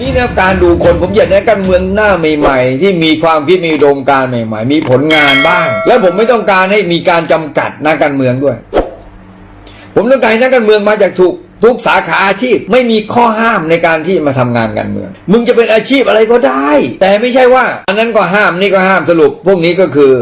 นี่นะการดูคนผมอยากได้การเมืองหน้าใหม่ ๆ ที่มีความคิดมีอุดมการใหม่ ๆ มีผลงานบ้าง แล้วผมไม่ต้องการให้มีการจำกัดนักการเมืองด้วย ผมต้องการให้นักการเมืองมาจากทุกทุกสาขาอาชีพไม่มีข้อห้ามในการที่มาทำงานการเมือง มึงจะเป็นอาชีพอะไรก็ได้ แต่ไม่ใช่ว่า อันนั้นก็ห้ามนี่ก็ห้ามสรุป พวกนี้ก็คือ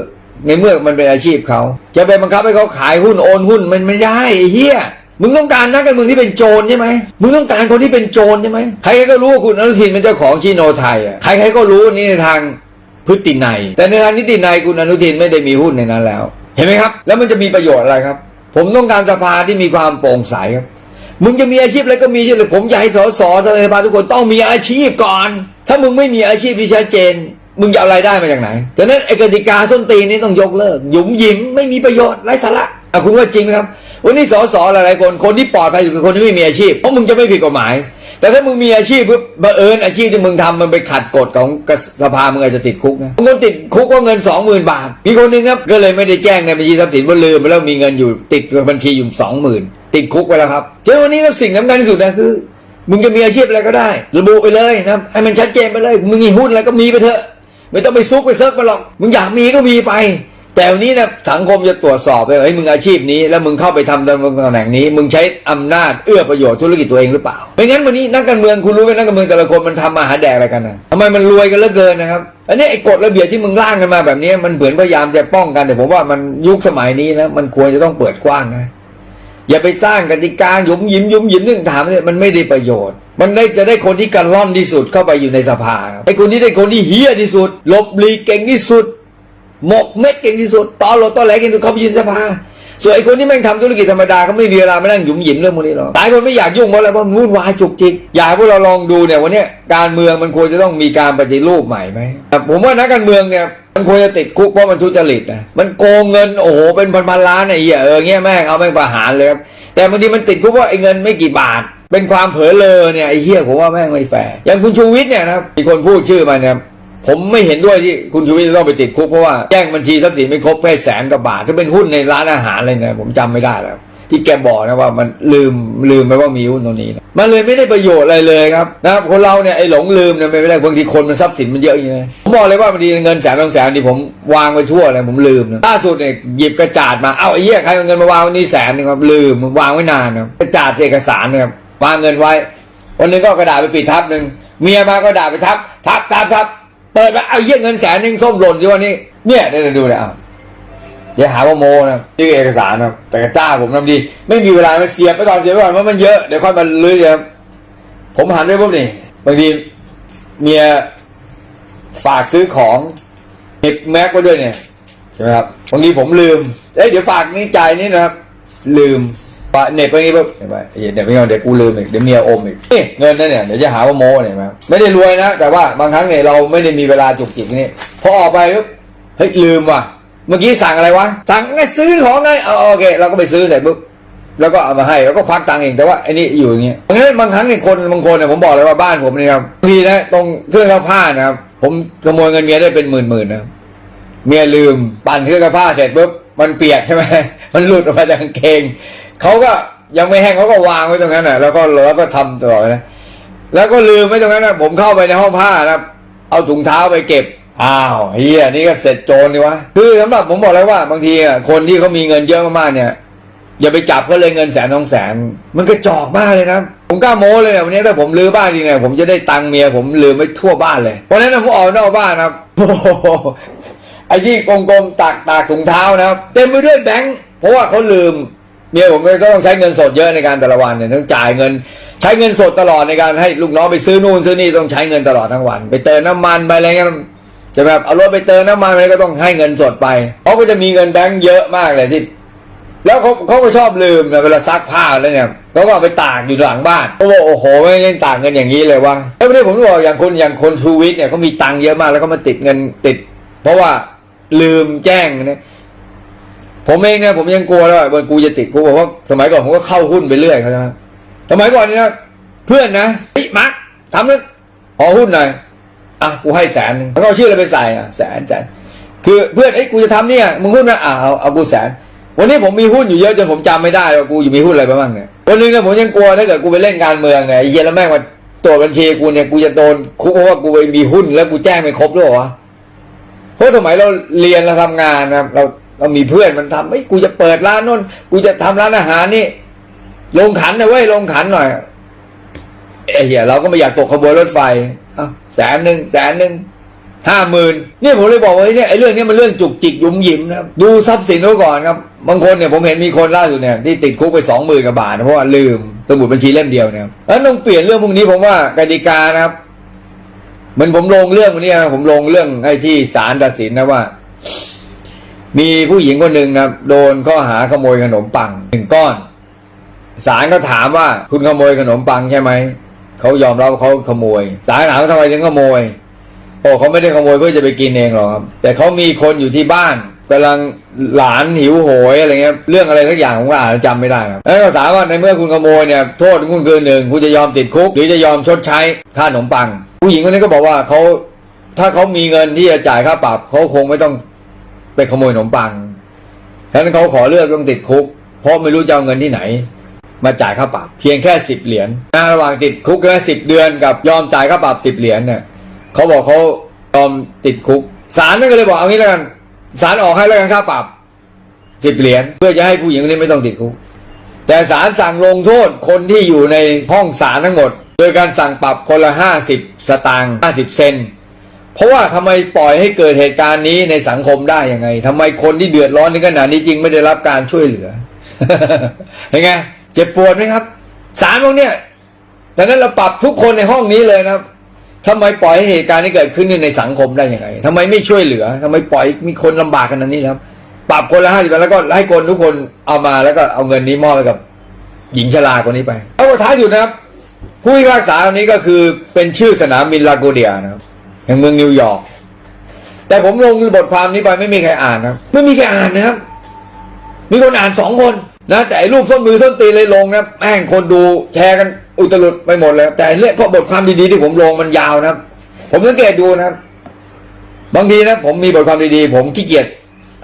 ในเมื่อมันเป็นอาชีพเขา จะไปบังคับให้เขาขายหุ้นโอนหุ้นมันไม่ได้เหี้ย มึงต้องการนักการเมืองที่เป็นโจรใช่ไหมมึงต้องการคนที่เป็นโจรใช่ไหมใครๆก็รู้ว่าคุณอนุทินเป็นเจ้าของชิโนไทยอะใครๆก็รู้นี่ในทางพฤตินัยแต่ในทางนิตินัยคุณอนุทินไม่ได้มีหุ้นในนั้นแล้ว เห็นไหมครับ แล้วมันจะมีประโยชน์อะไรครับ ผมต้องการสภาที่มีความโปร่งใสครับ มึงจะมีอาชีพอะไรก็มีที่เลยผมอยากให้สสสภาทุกคนต้องมีอาชีพก่อน ถ้ามึงไม่มีอาชีพที่ชัดเจน มึงจะเอารายได้มาจากไหนฉะนั้นไอ้กติกาส้นตีนนี้ต้องยกเลิก หยุมหยิมไม่มีประโยชน์ไร้สาระอะคุณว่าจริงไหมครับ วันนี้สสหลายๆคนคนที่ปลอดภัยสุดคือคนที่ไม่มีอาชีพเพราะมึงจะไม่ผิดกฎหมาย แต่ถ้ามึงมีอาชีพปุ๊บบังเอิญอาชีพที่มึงทำมันไปขัดกฎของสภามึงอาจจะติดคุกนะบางคนติดคุกก็เงินสองหมื่นบาท มีคนหนึงครับก็เลยไม่ได้แจ้งในบัญชีทรัพย์สินว่าลืมไปแล้วมีเงินอยู่ติดบัญชีอยู่สองหมื่นติดคุกไปแล้วครับเจ้าวันนี้นะสิ่งสำคัญที่สุดนะคือมึงจะมีอาชีพอะไรก็ได้ ระบุไปเลยนะให้มันชัดเจนไปเลย มึงมีหุ้นอะไรก็มีไปเถอะ ไม่ต้องไปซุกไปเซิร์ฟมาหรอก มึงอยากมีก็มีไป แต่วันนี้นะสังคมจะตรวจสอบเลยเฮ้ยมึงอาชีพนี้ แล้วมึงเข้าไปทำตำแหน่งนี้ มึงใช้อำนาจเอื้อประโยชน์ธุรกิจตัวเองหรือเปล่าไม่งั้นวันนี้นักการเมืองคุณรู้ไหมนักการเมืองแต่ละคนมันทำมาหาแดกอะไรกันนะทำไมมันรวยกันเหลือเกินนะครับอันนี้ไอ้กฎระเบียบที่มึงร่างกันมาแบบนี้ มันเหมือนพยายามจะป้องกันแต่ผมว่ามันยุคสมัยนี้นะมันควรจะต้องเปิดกว้างนะอย่าไปสร้างกติกาหยุมยิ้มยุมยิ้มเรื่องถามเนี่ยมันไม่ได้ประโยชน์ มันได้จะได้คนที่กันล่อนที่สุดเข้าไปอยู่ในสภาไอ้คนที่ได้คนที่เฮี้ยที่สุดหลบลีเก่งที่สุด หมกเม็ดเก่งที่สุดตอหลดตอแหลเก่งที่สุดเขาไปยืนสภาส่วนไอ้คนที่แม่งทำธุรกิจธรรมดาเขาไม่มีเวลาไมานั่งหยุมหยิมเรื่องพวกนี้หรอกหลายคนไม่อยากยุ่งเพราะอะไรเพราะมันวุ่นวายจุกจิกอยากให้พวกเราลองดูเนี่ยวันนี้การเมืองมันควรจะต้องมีการปฏิรูปใหม่ไหมแต่ผมว่านักการเมืองเนี่ยมันควรจะติดคุกเพราะมันทุจริตนะมันโกงเงินโอ้โหเป็นพันๆล้านไอ้เหี้ยเออเงี้ยแม่งเอาแม่งประหารเลยครับแต่บางทีมันติดคุกเพราะไอ้เงินไม่กี่บาท เป็นความเผลอเลอเนี่ยไอ้เหี้ยผมว่าแม่งไม่แฟร์อย่างคุณชูวิทย์เนี่ยนะมีคนพูดชื่อมาเนี่ย ผมไม่เห็นด้วยที่คุณชูวิทย์ต้องไปติดคุกเพราะว่าแจ้งบัญชีทรัพย์สินไม่ครบแค่แสนกว่าบาทถ้าเป็นหุ้นในร้านอาหารอะไรเนี่ยผมจำไม่ได้แล้ว ที่แกบอกนะว่ามันลืมลืมไปว่ามีหุ้นตรงนี้นะมันเลยไม่ได้ประโยชน์อะไรเลยครับนะครับคนเราเนี่ยไอ้หลงลืมเนี่ยไม่ได้บางทีคนมันทรัพย์สินมันเยอะอย่างเงี้ยผมบอกเลยว่าบางทีเงินแสนสองแสนที่ผมวางไว้ทั่วเลยผมลืมนะล่าสุดเนี่ยหยิบกระจาดมาเอาไอ้เหี้ยใครเอาเงินมาวางว้นี่แสนหนึงครับลืมวางไว้นานนะกระจาดเอกสารนะครับวางเงินไว้ วันนึงก็กระดาษไปปิดทับหนึ่งเมียมาก็ด่าไปทับทับทับทับ เปิดมาเอาเยี่ยเงินแสนหนึ่งส้มหล่นที่วันนี้ เนี่ยเดี๋ยวดูเลยอะอย่าหาว่าโมนะนี่เอกสารนะแต่กระจ้าผมทำดี ไม่มีเวลามาเสียบไปก่อนเสียบไปก่อนว่ามันเยอะเดี๋ยวค่อยมาลื้อเดี๋ยวผมหันไปปุ๊บนี่บางทีเมียฝากซื้อของเก็บแม็กไว้ด้วยเนี่ยใช่ไหมครับบางทีผมลืมเอ้ยเดี๋ยวฝากนี่จ่ายนี่นะครับ ลืม ปะเน็ตไปงี้ปุ๊บเห็นไหมเดี๋ยวไม่เอาเดี๋ยวกูลืมอีกเดี๋ยวเมียอมอีกนี่เงินนั่นเนี่ยเดี๋ยวจะหาว่าโม้เนี่ยครับไม่ได้รวยนะ แต่ว่าบางครั้งเนี่ยเราไม่ได้มีเวลาจุกจิกนี่พอออกไปปุ๊บเฮ้ยลืมว่ะเมื่อกี้สั่งอะไรวะสั่งไงซื้อของไงเอาโอเคเราก็ไปซื้อเสร็จปุ๊บแล้วก็เอามาให้แล้วก็ควักตังค์เองแต่ว่าไอ้นี่อยู่อย่างเงี้ยบางครั้บางครั้งเนี่ยคนบางคนเนี่ยผมบอกเลยว่าบ้านผมเนี่ยครับางทีนะตรงเครื่องซักผ้านะครับผมขโมยเงินเมียได้เป็นหมื่นๆนะเมียลืมปั่นเครื่องซักผ้าเสร็จปุ๊บมันเปียกใช่ไหมมันหลุดออกมาจากกางเกง เขาก็ยังไม่แห้งเขาก็วางไว้ตรงนั้นน่ะ แล้วก็แล้วก็ทำตลอดนะแล้วก็ลืมไว้ตรงนั้นนะผมเข้าไปในห้องผ้านะครับเอาถุงเท้าไปเก็บอ้าวเฮียนี่ก็เสร็จโจรดีวะคือสำหรับผมบอกแล้วว่า บางทีอะคนที่เขามีเงินเยอะมากๆเนี่ย อย่าไปจับเขาเลยเงินแสนสองแสน มันกระจอกมากเลยนะผมกล้าโม้เลยเนี่ยวันนี้ถ้าผมลือบ้านจริงเนี่ยผมจะได้ตังเมียผมลืมไว้ทั่วบ้านเลยเพราะนั้นผมออกนอกบ้านนะครับโอ้โหไอ้ที่กลมๆตากตากถุงเท้านะครับเต็มไปด้วยแบงค์เพราะว่าเขาลืม เมียผมก็ต้องใช้เงินสดเยอะในการแต่ละวันเนี่ยต้องจ่ายเงิน ใช้เงินสดตลอดในการให้ลูกน้องไปซื้อนู่นซื้อนี่ต้องใช้เงินตลอดทั้งวัน ไปเติมน้ำมันไปอะไรเงี้ยจะแบบเอารถไปเติมน้ำมันอะไรก็ต้องให้เงินสดไปเขาก็จะมีเงินแบงค์เยอะมากเลยที่แล้วเขาเขาก็ชอบลืมนะเวลาซักผ้าแล้วเนี่ยเขาก็ไปตากอยู่หลังบ้านเขาบอกโอ้โหไม่เล่นตากเงินอย่างนี้เลยวะแล้วไม่ได้ผมบอกอย่างคนอย่างคนชูวิทย์เนี่ยเขามีตังค์เยอะมากแล้วก็มาติดเงินติด เพราะว่าลืมแจ้งนะ ผมเองเนี่ยผมยังกลัวแล้วว่ากูจะติดกูบอกว่าสมัยก่อนผมก็เข้าหุ้นไปเรื่อยเขาใช่ไหมสมัยก่อนนี่ยเพื่อนนะเฮ้ยมาร์คทำนั้นขอหุ้นหน่อยอะกูให้แสนนึงแล้วก็เอาชื่ออะไรไปใส่อะแสนแสนคือเพื่อนไอ้กูจะทำเนี่ยมึงหุ้นนะอะเอาเอากูแสน วันนี้ผมมีหุ้นอยู่เยอะจนผมจำไม่ได้ว่ากูอยู่มีหุ้นอะไรบ้างเนี่ยวันนึงเนี่ยผมยังกลัวถ้าเกิดกูไปเล่นการเมืองเนี่ยไอ้เหี้ยแล้วแม่งมาตรวจบัญชีกูเนี่ยกูจะโดนคุกเพราะว่ากูไปมีหุ้นแล้วกูแจ้งไม่ครบหรือเปล่าวะเพราะสมัยเราเรียนเราทำงานนะครับเรา เรามีเพื่อนมันทำไอ้กูจะเปิดร้านนู้นกูจะทำร้านอาหารนี่ลงขันนะเว้ยลงขันหน่อยไอ้เหี้ยเราก็ไม่อยากตกขบวนรถไฟอแสนหนึ่งแสนหนึ่งห้าหมื่นเนี่ยผมเลยบอกว่าเฮ้เนี่ยไอ้เรื่องนี้มันเรื่องจุกจิกยุ่มยิมนะครับดูทรัพย์สินเขาก่อนครับ บางคนเนี่ยผมเห็นมีคนล่าสุดเนี่ยที่ติดคุกไปสองหมื่นกว่าบาทเพราะว่าลืมสมุดบัญชีเล่มเดียวเนี่ยแล้วต้องเปลี่ยนเรื่องพวกนี้ผมว่ากติกานะครับเหมือนผมลงเรื่องวันนี้ผมลงเรื่องให้ที่ศาลตัดสินนะว่า มีผู้หญิงคนหนึ่งนะครับโดนข้อหาขโมยขนมปังหนึ่งก้อนศาลก็ถามว่าคุณขโมยขนมปังใช่ไหมเขายอมรับว่าเขาขโมยศาลถามว่าทำไมถึงขโมยโอ้เขาไม่ได้ขโมยเพื่อจะไปกินเองหรอกครับ แต่เขามีคนอยู่ที่บ้านกำลังหลานหิวโหยอะไรเงี้ยเรื่องอะไรสักอย่างผมก็อ่านจำไม่ได้ครับแล้วก็ถามว่าในเมื่อคุณขโมยเนี่ยโทษคุณคือหนึ่งคุณจะยอมติดคุก หรือจะยอมชดใช้ค่าขนมปัง ผู้หญิงคนนี้ก็บอกว่าเขาถ้าเขามีเงินที่จะจ่ายค่าปรับเขาคงไม่ต้อง ไปขโมยขนมปังฉะนั้นเขาขอเลือกต้องติดคุก เพราะไม่รู้จะเอาเงินที่ไหน มาจ่ายค่าปรับเพียงแค่สิบเหรียญนะระหว่างติดคุกแค่สิบเดือนกับยอมจ่ายค่าปรับสิบเหรียญเนี่ยเขาบอกเขายอมติดคุกศาลนั่นก็เลยบอกเอางี้แล้วกันศาลออกให้แล้วกันค่าปรับสิบเหรียญเพื่อจะให้ผู้หญิงคนนี้ไม่ต้องติดคุก แต่ศาลสั่งลงโทษคนที่อยู่ในห้องศาลทั้งหมด โดยการสั่งปรับคนละห้าสิบสตางค์ห้าสิบเซน เพราะว่าทำไมปล่อยให้เกิดเหตุการณ์นี้ในสังคมได้ยังไงทำไมคนที่เดือดร้อนในขณะนี้จริงไม่ได้รับการช่วยเหลือเห็นไงเจ็บปวดไหมครับสารพวกเนี้ยดังนั้นเราปรับทุกคนในห้องนี้เลยนะครับทำไมปล่อยให้เหตุการณ์นี้เกิดขึ้นในสังคมได้ยังไงทำไมไม่ช่วยเหลือทำไมปล่อยมีคนลำบากขนาดนี้ครับ ปรับคนละห้าสิบแล้วก็ให้คนทุกคนเอามาแล้วก็เอาเงินนี้มอบให้กับ หญิงชราคนนี้ไป เอาท้ายสุดนะครับ ผู้พิพากษาคนนี้ก็คือเป็นชื่อสนามบินลาโกเดียนะครับ แห่งเมืองนิวยอร์กแต่ผมลงบทความนี้ไปไม่มีใครอ่านนะครับไม่มีใครอ่านนะครับ มีคนอ่านสองคนนะแต่ไอ้รูปส้นมือส้นตีนเลยลงนะแม่งคนดูแชร์กันอุตลุดไปหมดเลย แต่เรื่องข้อบทความดีๆที่ผมลงมันยาวนะครับ ผมสังเกตดูนะครับ บางทีนะ ผมมีบทความดีๆ ผมขี้เกียจ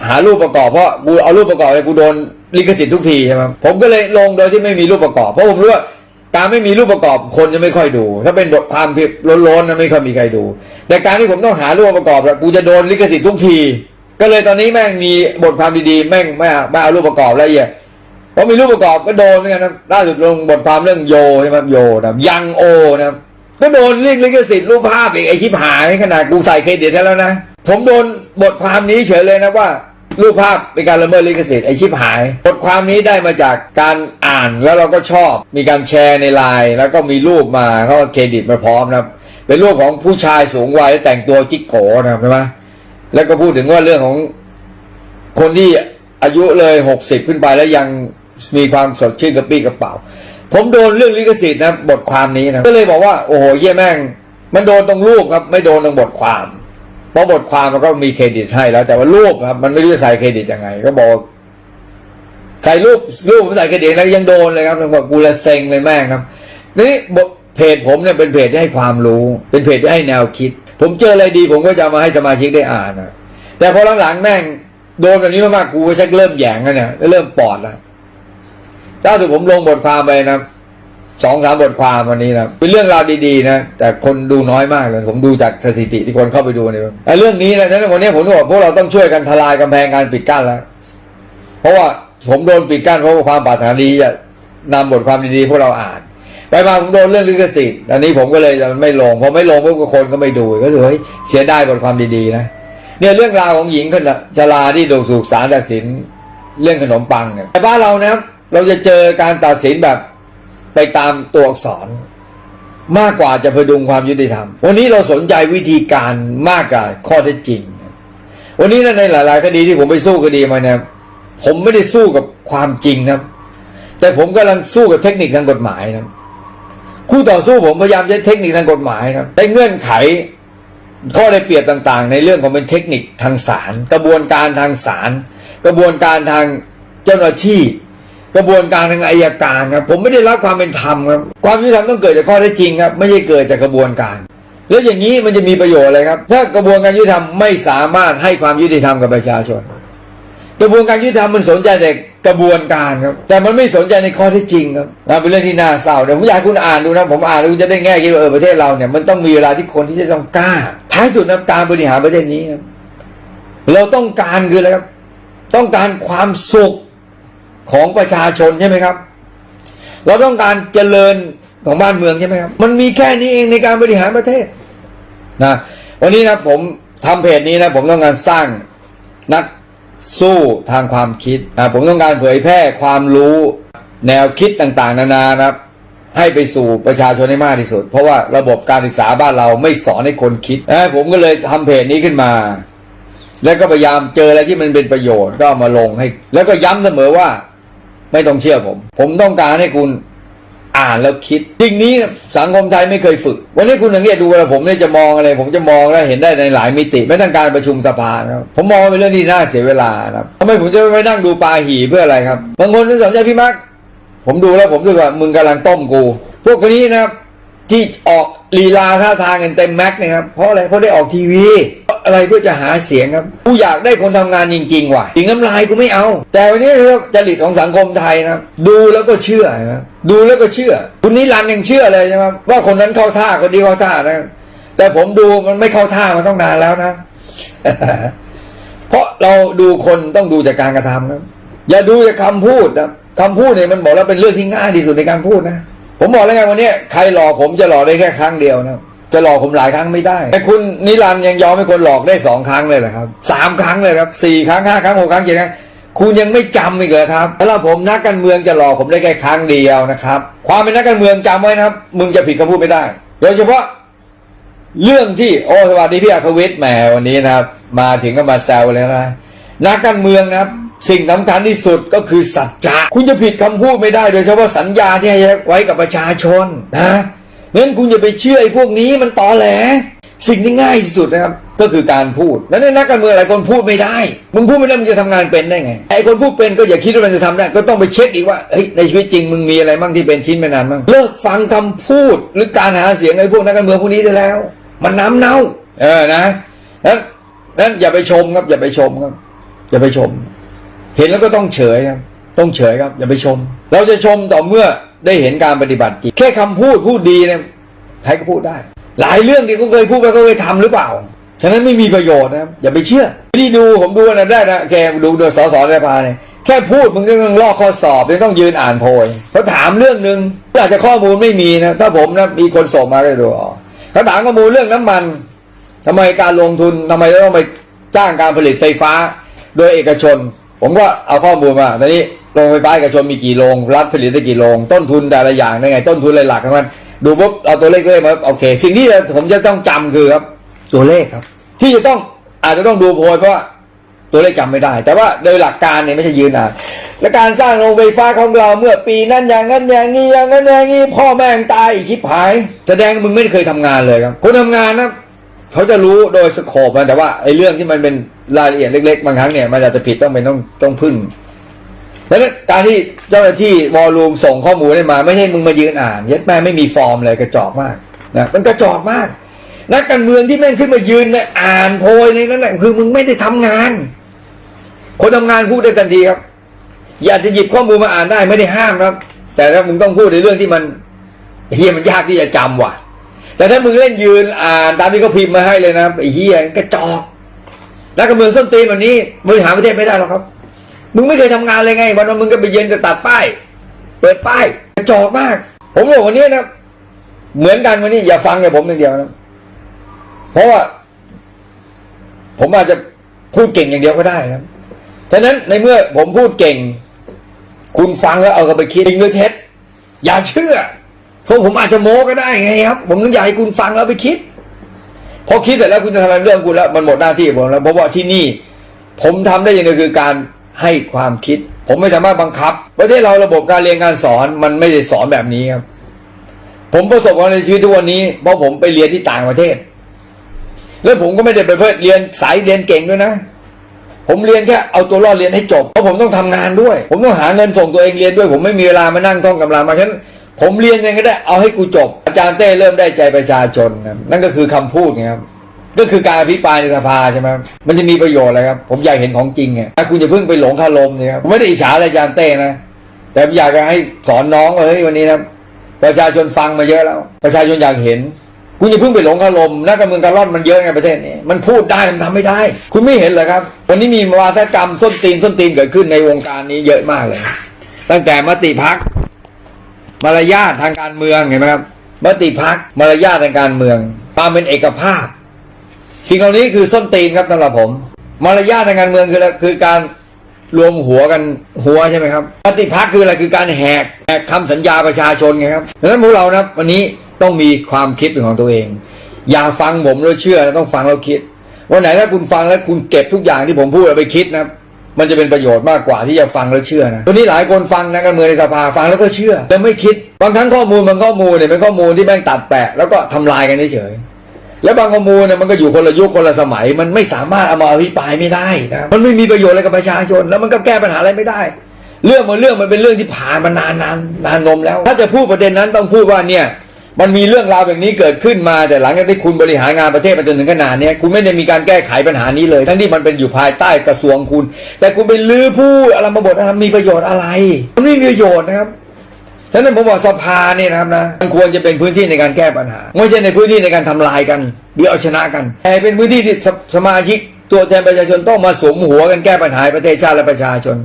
หารูปประกอบเพราะกูเอารูปประกอบเลยกูโดนลิขสิทธิ์ทุกทีใช่ไหมผมก็เลยลงโดยที่ไม่มีรูปประกอบเพราะผมรู้ว่า การไม่มีรูปประกอบคนจะไม่ค่อยดู ถ้าเป็นบทความพิบล้นๆนะไม่ค่อยมีใครดู แต่การที่ผมต้องหารูปประกอบล้วกูจะโดนลิขสิทธิ์ทุกที ก็เลยตอนนี้แม่งมีบทความดีๆแม่งไม่เอาไม่เอารูปประกอบแล้วไอ้เหี้ยเพราะมีรูปประกอบก็โดนเหมือนกันนะล่าสุดลงบทความเรื่องโยใช่ไหมโยนะยังโอนะก็โดนเรียกลิขสิทธิ์รูปภาพอีกไอชิบหายขนาดกูใส่เครดิตให้แล้วนะ ผมโดนบทความนี้เฉยเลยนะว่า รูปภาพเป็นการละเมิดลิขสิทธิ์ไอชิบหาย บทความนี้ได้มาจากการอ่านแล้วเราก็ชอบ มีการแชร์ในไลน์แล้วก็มีรูปมาเขาก็เครดิตมาพร้อมนะครับเป็นรูปของผู้ชายสูงวัยแต่งตัวจิ๊กโกนะครับใช่ไหมแล้วก็พูดถึงว่าเรื่องของคนที่อายุเลยหกสิบขึ้นไปแล้วยังมีความสดชื่นกระปี้กระเป๋า ผมโดนเรื่องลิขสิทธิ์นะบทความนี้นะก็เลยบอกว่าโอ้โหเยี่ยแม่ง มันโดนตรงรูปครับ ไม่โดนตรงบทความ เพราะบทความมันก็มีเครดิตให้แล้ว แต่ว่ารูปครับ มันไม่รู้จะใส่เครดิตยังไง ก็บอก ใส่รูปรูปผมใส่เครดิตแล้วยังโดนเลยครับผมบอกกูละเซ็งเลยแม่งครับนี่บทเพจผมเนี่ยเป็นเพจที่ให้ความรู้ เป็นเพจที่ให้แนวคิด ผมเจออะไรดี ผมก็จะมาให้สมาชิกได้อ่านนะแต่พอหลังๆแม่งโดนแบบนี้มากๆกูก็ชักเริ่มแหยงแล้วเนี่ยเริ่มปอดแล้วล่าสุดผมลงบทความไปนะ สองสามบทความวันนี้นะเป็นเรื่องราวดีๆนะแต่คนดูน้อยมากเลยผมดูจากสถิติที่คนเข้าไปดูเนี่ยเรื่องนี้นะนั้นวันนี้ผมบอกพวกเราต้องช่วยกันทลายกำแพงการปิดกั้นแล้วเพราะว่าผมโดนปิดกั้นเพราะความปรารถนาดีจะนำบทความดีๆพวกเราอ่านไปมาผมโดนเรื่องลิขสิทธิ์อันนี้ผมก็เลยจะไม่ลงพอไม่ลงพวกคนก็ไม่ดูก็เลยเสียดายบทความดีๆนะเนี่ยเรื่องราวของหญิงคนชราที่โดนสุกสารตัดสินเรื่องขนมปังเนี่ยแต่บ้านเรานะครับเราจะเจอการตัดสินแบบ ไปตามตัวอักษร มากกว่าจะพดุงความยุติธรรม วันนี้เราสนใจวิธีการมากกว่าข้อเท็จจริง วันนี้ในหลาย ๆ คดีที่ผมไปสู้คดีมาเนี่ยผมไม่ได้สู้กับความจริงครับ แต่ผมกำลังสู้กับเทคนิคทางกฎหมายนะครับคู่ต่อสู้ผมพยายามใช้เทคนิคทางกฎหมายครับใช้เงื่อนไขข้อได้เปรียบต่างๆ ในเรื่องของเป็นเทคนิคทางศาลกระบวนการทางศาลกระบวนการทางเจ้าหน้าที่ กระบวนการทางอายการครับผมไม่ได้รับความเป็นธรรมครับความยุติธรรมต้องเกิดจากข้อเท็จจริงครับไม่ใช่เกิดจากกระบวนการ แล้วอย่างนี้มันจะมีประโยชน์อะไรครับ ถ้ากระบวนการยุติธรรมไม่สามารถให้ความยุติธรรมกับประชาชน กระบวนการยุติธรรมมันสนใจแต่กระบวนการครับ แต่มันไม่สนใจในข้อเที่จริงครับนะเป็นเรื่องที่น่าเศร้าเดี๋ยวผมอยากคุณอ่านดูนะผมอ่านแล้วคุณจะได้แง่คิดว่าเออประเทศเราเนี่ยมันต้องมีเวลาที่คนที่จะต้องกล้า ท้ายสุดนะการบริหารประเทศนี้นะเราต้องการคืออะไรครับ ต้องการความสุข ของประชาชนใช่ไหมครับ เราต้องการเจริญของบ้านเมืองใช่ไหมครับ มันมีแค่นี้เองในการบริหารประเทศนะวันนี้นะผมทำเพจนี้นะผมต้องการสร้างนักสู้ทางความคิดนะผมต้องการเผยแพร่ความรู้แนวคิดต่างๆ นานานะครับ ให้ไปสู่ประชาชนให้มากที่สุด เพราะว่าระบบการศึกษาบ้านเราไม่สอนให้คนคิดนะผมก็เลยทำเพจนี้ขึ้นมา แล้วก็พยายามเจออะไรที่มันเป็นประโยชน์ก็มาลงให้ แล้วก็ย้ำเสมอว่า ไม่ต้องเชื่อผม ผมต้องการให้คุณอ่านแล้วคิดสิ่งนี้สังคมไทยไม่เคยฝึก วันนี้คุณสังเกตดูเว่าผมเนี่ยจะมองอะไร ผมจะมองแล้วเห็นได้ในหลายมิติ ไม่ต้องการประชุมสภาครับผมมองเป็นเรื่องที่น่าเสียเวลานะครับทำไมผมจะไปนั่งดูปลาหี่เพื่ออะไรครับบางคนที่สนใจพี่มักผมดูแล้วผมรู้ว่ามึงกำลังต้มกู พวกคนนี้นะครับที่ออกลีลาท่าทางกันเต็มแม็กซ์นะครับเพราะอะไรเพราะได้ออกทีวี อะไรเพื่อจะหาเสียงครับ กูอยากได้คนทำงานจริงๆว่ะถึงน้ำลายกูไม่เอา แต่วันนี้ครับจริตของสังคมไทยนะครับดูแล้วก็เชื่อนะดูแล้วก็เชื่อ คุณนิรันด์ยังเชื่อเลยใช่ไหมว่าคนนั้นเข้าท่าคนนี้เข้าท่านะแต่ผมดูมันไม่เข้าท่ามาต้องนานแล้วนะ เพราะเราดูคนต้องดูจากการกระทำครับอย่าดูจากคำพูดนะคำพูดเนี่ยมันบอกแล้วเป็นเรื่องที่ง่ายที่สุดในการพูดนะผมบอกแล้วไงวันนี้ใครหลอกผมจะหลอกได้แค่ครั้งเดียวนะ จะหลอกผมหลายครั้งไม่ได้ แต่คุณนิรันยังยอมให้คนหลอกได้สองครั้งเลยเหรอครับสามครั้งเลยครับสี่ครั้งห้าครั้งหกครั้งเจ็ดครั้งคุณยังไม่จำอีกเหรอครับแล้วผมนักการเมืองจะหลอกผมได้แค่ครั้งเดียวนะครับ ความเป็นนักการเมืองจำไว้นะครับ มึงจะผิดคำพูดไม่ได้ โดยเฉพาะเรื่องที่โอ้สวัสดีพี่อาควิทย์แหมวันนี้นะครับ มาถึงก็มาแซวเลยนะนักการเมืองนะครับ สิ่งสำคัญที่สุดก็คือสัจจะคุณจะผิดคำพูดไม่ได้ โดยเฉพาะสัญญาที่ให้ไว้กับประชาชนนะ งั้นคุณอย่าไปเชื่อไอ้พวกนี้มันตอแหล สิ่งที่ง่ายที่สุดนะครับ ก็คือการพูด แล้วในนักการเมืองหลายคนพูดไม่ได้ มึงพูดไม่ได้มึงจะทำงานเป็นได้ไง ไอ้คนพูดเป็นก็อย่าคิดว่ามันจะทำได้ ก็ต้องไปเช็คอีกว่าเฮ้ยในชีวิตจริงมึงมีอะไรบ้างที่เป็นชิ้นเป็นอันบ้าง เลิกฟังคำพูดหรือการหาเสียงไอ้พวกนักการเมืองพวกนี้ได้แล้ว มันน้ำเน่า เออนะนั้นนั้นอย่าไปชมครับ อย่าไปชมครับ อย่าไปชม เห็นแล้วก็ต้องเฉยครับ ต้องเฉยครับ อย่าไปชม เราจะชมต่อเมื่อ ได้เห็นการปฏิบัติจริงแค่คำพูดพูดดีเนี่ยใครก็พูดได้ หลายเรื่องที่เขาเคยพูดไปเขาเคยทำหรือเปล่า ฉะนั้นไม่มีประโยชน์นะอย่าไปเชื่อที่ดูผมดูนะได้นะแกดูโดยสสในสภาเนี่ยแค่พูดมึงก็ต้องลอกข้อสอบยังต้องยืนอ่านโพยเขาถามเรื่องหนึ่งอาจจะข้อมูลไม่มีนะถ้าผมนะมีคนส่งมาก็ดูอ๋อเขาถามข้อมูลเรื่องน้ำมันทำไมการลงทุนทำไมต้องไปจ้างการผลิตไฟฟ้า โดยเอกชน ผมก็เอาข้อมูลมาตอนนี้โรงไฟฟ้าเอกชนมีกี่โรงรัฐผลิตได้กี่โรงต้นทุนแต่ละอย่างได้ไง ต้นทุนอะไรหลักของมันดูปุ๊บเอาตัวเลขเลยมาโอเค สิ่งที่ผมจะต้องจำคือครับ ตัวเลขครับ ที่จะต้องอาจจะต้องดูโพยเพราะว่าตัวเลขจำไม่ได้ แต่ว่าโดยหลักการเนี่ยไม่ใช่ยืนอ่านและการสร้างโรงไฟฟ้าของเราเมื่อปีนั้นอย่างนั้นอย่างนี้อย่างนั้นอย่างนี้พ่อแม่งตายอีกชิบหาย แสดงมึงไม่เคยทำงานเลยครับคนทำงานนะ เขาจะรู้โดยสโคปมันแต่ว่าไอ้เรื่องที่มันเป็นรายละเอียดเล็ก ๆ บางครั้งเนี่ยมันอาจจะผิดต้องเป็นต้องต้องพึ่งแล้วนั้นการที่เจ้าหน้าที่วอลลุ่มส่งข้อมูลให้มา ไม่ใช่มึงมายืนอ่านย็ดแม่ไม่มีฟอร์มเลยกระจอกมากนะมันกระจอกมาก นักการเมืองที่แม่งขึ้นมายืนเนี่ยอ่านโพยในนั้นแหละคือมึงไม่ได้ทำงาน คนทำงานพูดได้ทันทีครับ อยากจะหยิบข้อมูลมาอ่านได้ไม่ได้ห้ามครับ แต่ถ้ามึงต้องพูดในเรื่องที่มันเฮียมันยากที่จะจำว่ะ แต่ถ้ามึงเล่นยืนอ่านตามที่เขาพิมพ์มาให้เลยนะไอ้เฮียกระจอกนักการเมืองส้นตีนแบบนี้บริหารประเทศไม่ได้หรอกครับ มึงไม่เคยทำงานเลยไงวันวันมึงก็ไปเย็นจะตัดป้าย เปิดป้ายกระจอกมาก ผมบอกวันนี้นะเหมือนกันวันนี้อย่าฟังแต่ผมอย่างเดียวนะเพราะว่า ผมอาจจะพูดเก่งอย่างเดียวก็ได้ครับฉะนั้นในเมื่อผมพูดเก่ง คุณฟังแล้วเอากลับไปคิดจริงหรือเท็จอย่าเชื่อ พราะผมอาจจะโม้ก็ได้ไงครับ ผมต้องอยากให้คุณฟังแล้วไปคิดพอคิดเสร็จแล้วคุณจะทำเรื่องคุณแล้วมันหมดหน้าที่ผมแล้วเพราะว่าที่นี่ ผมทำได้อย่างเดียวคือการให้ความคิด ผมไม่สามารถบังคับประเทศเราระบบการเรียนการสอนมันไม่ได้สอนแบบนี้ครับ ผมประสบความสำเร็จในชีวิตทุกวันนี้เพราะผมไปเรียนที่ต่างประเทศ แล้วผมก็ไม่ได้ไปเพื่อเรียนสายเรียนเก่งด้วยนะ ผมเรียนแค่เอาตัวรอดเรียนให้จบเพราะผมต้องทำงานด้วย ผมต้องหาเงินส่งตัวเองเรียนด้วย ผมไม่มีเวลามานั่งท่องกำลังมาฉะนั้น ผมเรียนยังไงก็ได้ เอาให้กูจบ อาจารย์เต้เริ่มได้ใจประชาชนครับนั่นก็คือคำพูดไงครับก็คือการอภิปรายในสภาใช่ไหมมันจะมีประโยชน์อะไรครับ ผมอยากเห็นของจริงไงถ้าคุณจะเพิ่งไปหลงคารมเนี่ยครับผมไม่ได้อิจฉาอะไรอาจารย์เต้นะ แต่อยากจะให้สอนน้องว่าเฮ้ยวันนี้นะประชาชนฟังมาเยอะแล้ว ประชาชนอยากเห็น คุณอย่าเพิ่งไปหลงคารมนักการเมืองการร่อนมันเยอะไงประเทศนี้ มันพูดได้มันทำไม่ได้ คุณไม่เห็นเหรอครับ วันนี้มีวาทกรรมส้นตีนส้นตีนเกิดขึ้นในวงการนี้เยอะมากเลย ตั้งแต่มติพัก มารยาททางการเมืองเห็นไหมครับมติพักมารยาททางการเมืองความเป็นเอกภาพ สิ่งเหล่านี้คือส้นตีนครับสำหรับผม มารยาททางการเมืองคืออะไรคือการรวมหัวกันหัวใช่ไหมครับมติพักคืออะไรคือการแหกแหกคำสัญญาประชาชนไงครับดังนั้นพวกเรานะวันนี้ต้องมีความคิดเป็นของตัวเอง อย่าฟังผมแล้วเชื่อนะต้องฟังแล้วคิดวันไหนถ้าคุณฟังแล้วคุณเก็บทุกอย่างที่ผมพูดเอาไปคิดนะครับ มันจะเป็นประโยชน์มากกว่าที่จะฟังแล้วเชื่อนะวันนี้หลายคนฟังนะการเมืองในสภาฟังแล้วก็เชื่อแต่ไม่คิด บางครั้งข้อมูลบางข้อมูลเนี่ยเป็นข้อมูลที่แม่งตัดแปะแล้วก็ทำลายกันเฉยแล้วบางข้อมูลเนี่ยมันก็อยู่คนละยุคคนละสมัย มันไม่สามารถเอามาอภิปรายไม่ได้นะมันไม่มีประโยชน์อะไรกับประชาชน แล้วมันก็แก้ปัญหาอะไรไม่ได้ เรื่องมันเรื่องมันเป็นเรื่องที่ผ่านมานานนานนานนมแล้ว ถ้าจะพูดประเด็นนั้นต้องพูดว่าเนี่ย มันมีเรื่องราวแบบนี้เกิดขึ้นมา แต่หลังจากที่คุณบริหารงานประเทศมาจนถึงขนาดนี้คุณไม่ได้มีการแก้ไขปัญหานี้เลย ทั้งที่มันเป็นอยู่ภายใต้กระทรวงคุณ แต่คุณไปลื้อผู้อะไรมาบทอะมีประโยชน์อะไรมันไม่มีประโยชน์นะครับฉะนั้นผมบอกสภาเนี่ยนะครับนะมันควรจะเป็นพื้นที่ในการแก้ปัญหา ไม่ใช่ในพื้นที่ในการทำลายกันหรือเอาชนะกัน แต่เป็นพื้นที่ที่สสมาชิกตัวแทนประชาชนต้องมาสวมหัวกันแก้ปัญหาประเทศชาติและประชาชน